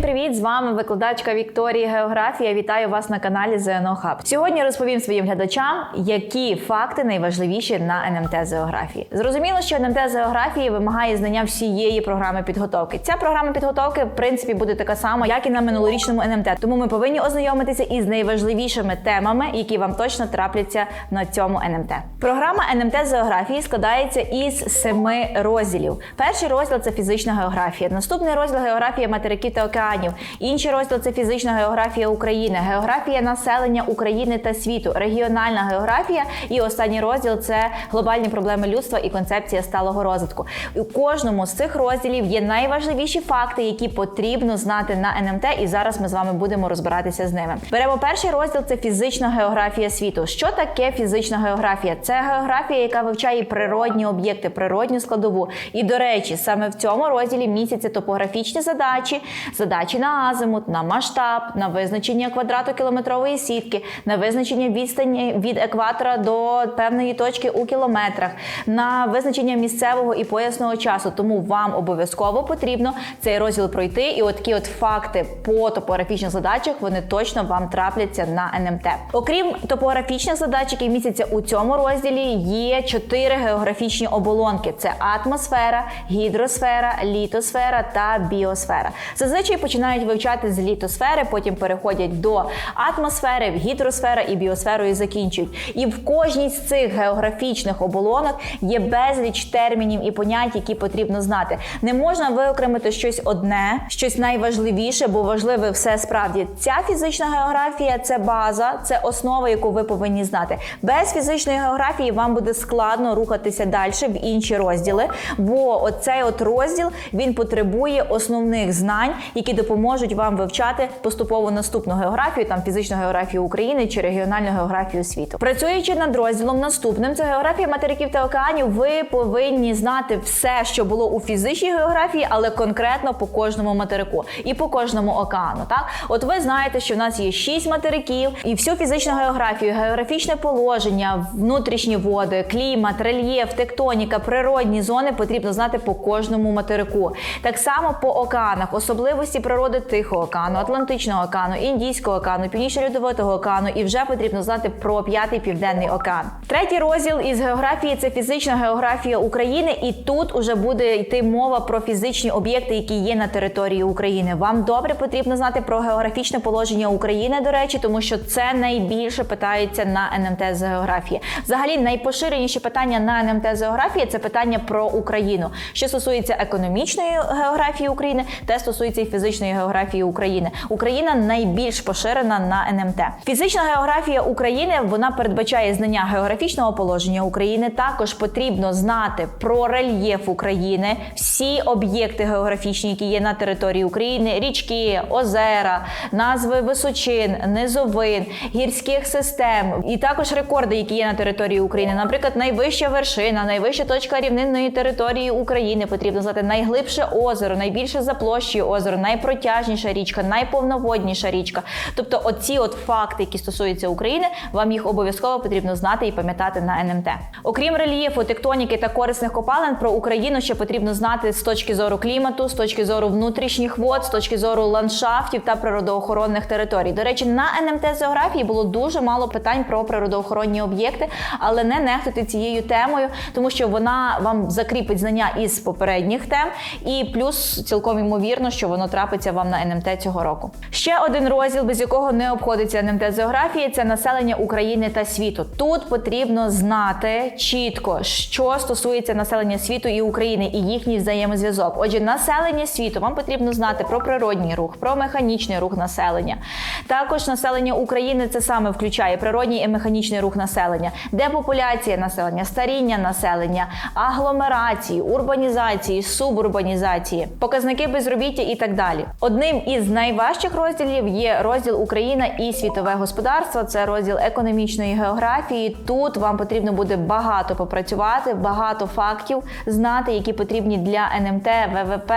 Всім привіт! З вами викладачка Вікторія Географія. Вітаю вас на каналі ЗНО Хаб. Сьогодні розповім своїм глядачам, які факти найважливіші на НМТ з географії. Зрозуміло, що НМТ з географії вимагає знання всієї програми підготовки. Ця програма підготовки, в принципі, буде така сама, як і на минулорічному НМТ. Тому ми повинні ознайомитися із найважливішими темами, які вам точно трапляться на цьому НМТ. Програма НМТ з географії складається із семи розділів. Перший розділ це фізична географія. Наступний розділ географія материків та океанів. Інший розділ це фізична географія України, географія населення України та світу, регіональна географія. І останній розділ це глобальні проблеми людства і концепція сталого розвитку. У кожному з цих розділів є найважливіші факти, які потрібно знати на НМТ. І зараз ми з вами будемо розбиратися з ними. Беремо перший розділ це фізична географія світу. Що таке фізична географія? Це географія, яка вивчає природні об'єкти, природню складову. І до речі, саме в цьому розділі містяться топографічні задачі, задачі на азимут, на масштаб, на визначення квадратокілометрової сітки, на визначення відстані від екватора до певної точки у кілометрах, на визначення місцевого і поясного часу. Тому вам обов'язково потрібно цей розділ пройти. І от такі от факти по топографічних задачах вони точно вам трапляться на НМТ. Окрім топографічних задач, які містяться у цьому розділі, є чотири географічні оболонки: це атмосфера, гідросфера, літосфера та біосфера. Зазвичай починають вивчати з літосфери, потім переходять до атмосфери, в гідросфера і біосферу закінчують. І в кожній з цих географічних оболонок є безліч термінів і понять, які потрібно знати. Не можна виокремити щось одне, щось найважливіше, бо важливе все справді. Ця фізична географія це база, це основа, яку ви повинні знати. Без фізичної географії вам буде складно рухатися далі в інші розділи, бо оцей от розділ він потребує основних знань, які допоможуть вам вивчати поступово наступну географію, там фізичну географію України чи регіональну географію світу. Працюючи над розділом наступним, це географія материків та океанів. Ви повинні знати все, що було у фізичній географії, але конкретно по кожному материку і по кожному океану. Так, от ви знаєте, що в нас є шість материків, і всю фізичну географію, географічне положення, внутрішні води, клімат, рельєф, тектоніка, природні зони потрібно знати по кожному материку. Так само по океанах, особливості природи Тихого океану, Атлантичного океану, Індійського океану, Північно-Льодовитого океану, і вже потрібно знати про п'ятий південний океан. Третій розділ із географії це фізична географія України, і тут уже буде йти мова про фізичні об'єкти, які є на території України. Вам добре потрібно знати про географічне положення України, до речі, тому що це найбільше питається на НМТ з географії. Взагалі, найпоширеніші питання на НМТ з географії це питання про Україну, що стосується економічної географії України, те стосується і фізичної географії України. Україна найбільш поширена на НМТ. Фізична географія України вона передбачає знання географічного положення України. Також потрібно знати про рельєф України, всі об'єкти географічні, які є на території України, річки, озера, назви височин, низовин, гірських систем, і також рекорди, які є на території України. Наприклад, найвища вершина, найвища точка рівнинної території України. Потрібно знати найглибше озеро, найбільше за площею озеро, найпротяжніша річка, найповноводніша річка. Тобто, оці от факти, які стосуються України, вам їх обов'язково потрібно знати і пам'ятати на НМТ. Окрім рельєфу, тектоніки та корисних копалин про Україну ще потрібно знати з точки зору клімату, з точки зору внутрішніх вод, з точки зору ландшафтів та природоохоронних територій. До речі, на НМТ з географії було дуже мало питань про природоохоронні об'єкти, але не нехтуйте цією темою, тому що вона вам закріпить знання із попередніх тем, і плюс цілком ймовірно, що воно трапиться вам на НМТ цього року. Ще один розділ, без якого не обходиться НМТ з географії, це населення України та світу. Тут потрібно знати чітко, що стосується населення світу і України, і їхній взаємозв'язок. Отже, населення світу вам потрібно знати про природній рух, про механічний рух населення. Також населення України це саме включає природній і механічний рух населення, депопуляція населення, старіння населення, агломерації, урбанізації, субурбанізації, показники безробіття і так далі. Одним із найважчих розділів є розділ Україна і світове господарство. Це розділ економічної географії. Тут вам потрібно буде багато попрацювати, багато фактів знати, які потрібні для НМТ, ВВП,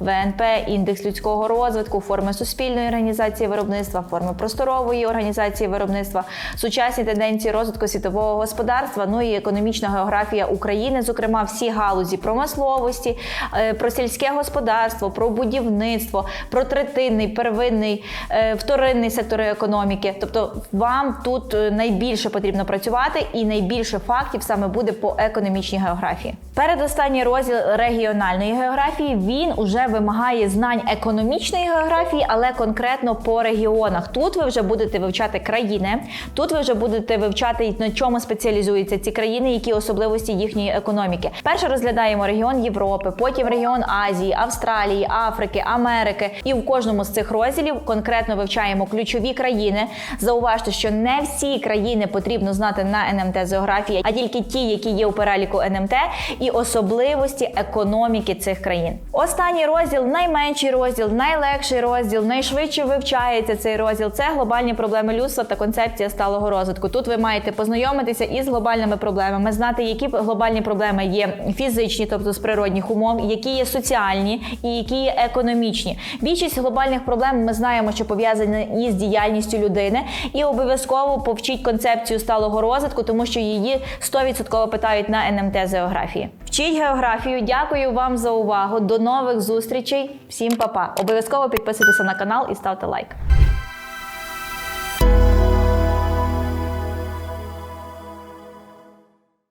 ВНП, індекс людського розвитку, форми суспільної організації виробництва, форми просторової організації виробництва, сучасні тенденції розвитку світового господарства, ну і економічна географія України, зокрема всі галузі промисловості, е, про сільське господарство, про будівництво, про третинний, первинний, е, вторинний сектори економіки. Тобто вам тут е, найбільше потрібно працювати, і найбільше фактів саме буде по економічній географії. Передостанній розділ регіональної географії він уже вимагає знань економічної географії, але конкретно по регіонах. Тут ви вже будете вивчати країни, тут ви вже будете вивчати на чому спеціалізуються ці країни, які особливості їхньої економіки. Перше розглядаємо регіон Європи, потім регіон Азії, Австралії, Африки, Америки. І в кожному з цих розділів конкретно вивчаємо ключові країни. Зауважте, що не всі країни потрібно знати на НМТ з а тільки ті, які є у переліку НМТ, і особливості економіки цих країн. Останній розділ, найменший розділ, найлегший розділ, найшвидше вивчається цей розділ. Це глобальні проблеми людства та концепція сталого розвитку. Тут ви маєте познайомитися із глобальними проблемами, знати, які глобальні проблеми є фізичні, тобто з природних умов, які є соціальні і які є економічні. Більшість глобальних проблем ми знаємо, що пов'язані із діяльністю людини, і обов'язково повчіть концепцію сталого розвитку, тому що її 100% питають на НМТ з. Вчіть географію. Дякую вам за увагу. До нових зустрічей. Всім па-па. Обов'язково підписуйтеся на канал і ставте лайк.